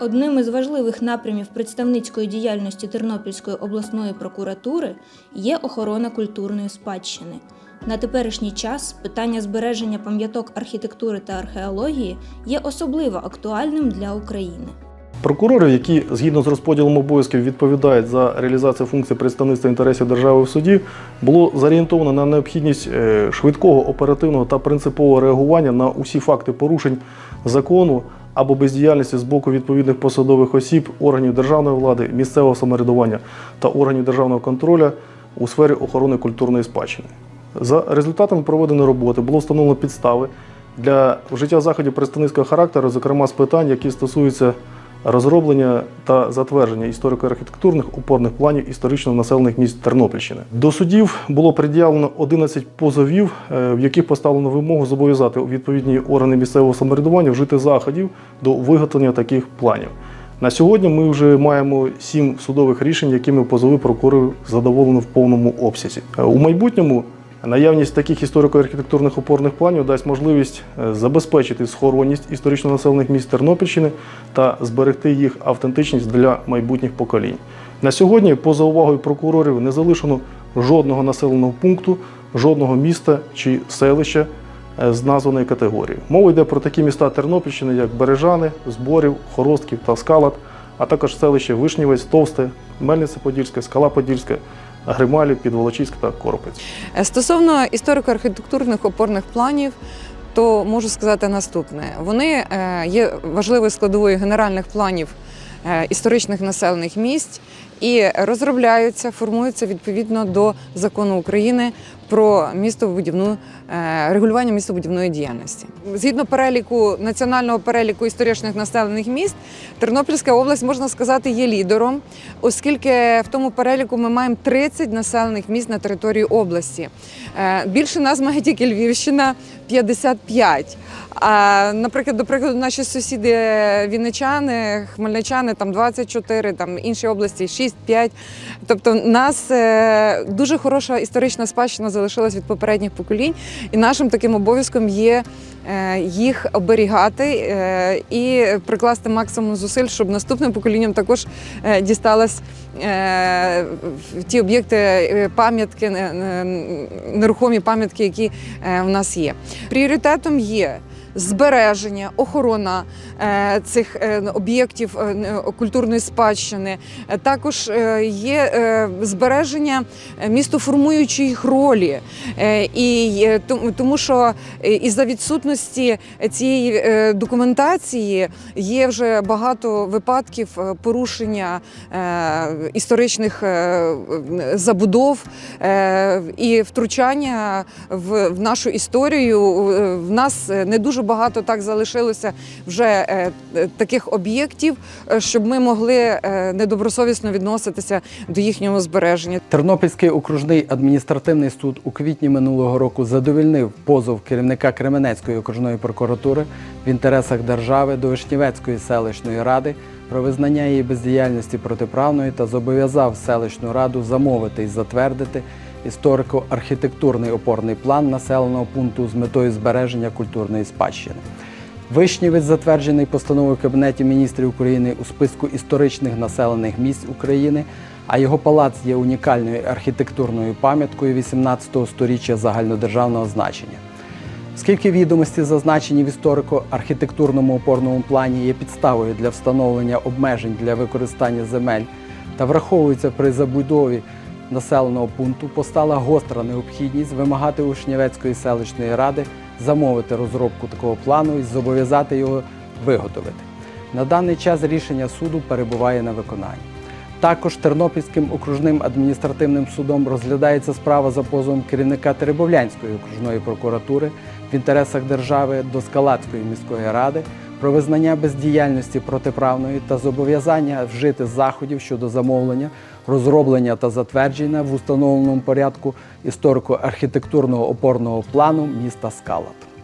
Одним із важливих напрямів представницької діяльності Тернопільської обласної прокуратури є охорона культурної спадщини. На теперішній час питання збереження пам'яток архітектури та археології є особливо актуальним для України. Прокурори, які згідно з розподілом обов'язків відповідають за реалізацію функцій представництва інтересів держави в суді, було зорієнтовано на необхідність е, швидкого, оперативного та принципового реагування на усі факти порушень закону або бездіяльності з боку відповідних посадових осіб, органів державної влади, місцевого самоврядування та органів державного контролю у сфері охорони культурної спадщини. За результатами проведеної роботи було встановлено підстави для вжиття заходів представницького характеру, зокрема з питань, які стосуються розроблення та затвердження історико-архітектурних опорних планів історично населених міст Тернопільщини. До судів було пред'явлено 11 позовів, е, в яких поставлено вимогу зобов'язати відповідні органи місцевого самоврядування вжити заходів до виготовлення таких планів. На сьогодні ми вже маємо сім судових рішень, якими позови прокурорів задоволено в повному обсязі. Е, У майбутньому Наявність таких історико-архітектурних опорних планів дасть можливість е, забезпечити схоронність історично населених міст Тернопільщини та зберегти їх автентичність для майбутніх поколінь. На сьогодні, поза увагою прокурорів, не залишено жодного населеного пункту, жодного міста чи селища е, з названої категорії. Мова йде про такі міста Тернопільщини, як Бережани, Зборів, Хоростків та Скалат, а також селище Вишнівець, Товсте, Мельниця-Подільська, Скала Подільська, Грималів, Підволочиськ та Коропець. Е, Стосовно історико-архітектурних опорних планів, то можу сказати наступне: вони е, є важливою складовою генеральних планів е, історичних населених місць і розробляються, формуються відповідно до закону України про містобудівну е, регулювання містобудівної діяльності. Згідно переліку національного переліку історичних населених міст, Тернопільська область можна сказати є лідером, оскільки в тому переліку ми маємо 30 населених міст на території області. Е, Більше нас має тільки Львівщина 55. А, наприклад, до прикладу, наші сусіди вінничани, хмельничани там 24, там інші області 6-5. Тобто, нас е, дуже хороша історична спадщина залишилась від попередніх поколінь, і нашим таким обов'язком є е, їх оберігати е, і прикласти максимум зусиль, щоб наступним поколінням також дісталась е, ті об'єкти, пам'ятки, нерухомі пам'ятки, які в нас є. Пріоритетом є. Збереження, охорона е, цих е, об'єктів е, культурної спадщини, також є збереження містоформуючої їх ролі, і тому- що е, із-за відсутності цієї документації є вже багато випадків порушення історичних забудов і втручання в, нашу історію. В нас не дуже багато так залишилося вже е, е, таких об'єктів, е, щоб ми могли недобросовісно відноситися до їхнього збереження. Тернопільський окружний адміністративний суд у квітні минулого року задовільнив позов керівника Кременецької окружної прокуратури в інтересах держави до Вишнівецької селищної ради про визнання її бездіяльності протиправної та зобов'язав селищну раду замовити і затвердити історико-архітектурний опорний план населеного пункту з метою збереження культурної спадщини. Вишнівець затверджений постановою Кабінету міністрів України у списку історичних населених місць України, а його палац є унікальною архітектурною пам'яткою 18-го століття загальнодержавного значення. Оскільки відомості, зазначені в історико-архітектурному опорному плані, є підставою для встановлення обмежень для використання земель та враховуються при забудові населеного пункту, постала гостра необхідність вимагати у Шнівецької селищної ради замовити розробку такого плану і зобов'язати його виготовити. На даний час рішення суду перебуває на виконанні. Також Тернопільським окружним адміністративним судом розглядається справа за позовом керівника Теребовлянської окружної прокуратури в інтересах держави до Скалацької міської ради про визнання бездіяльності протиправної та зобов'язання вжити заходів щодо замовлення, розроблення та затвердження в установленому порядку історико-архітектурного опорного плану міста Скалат.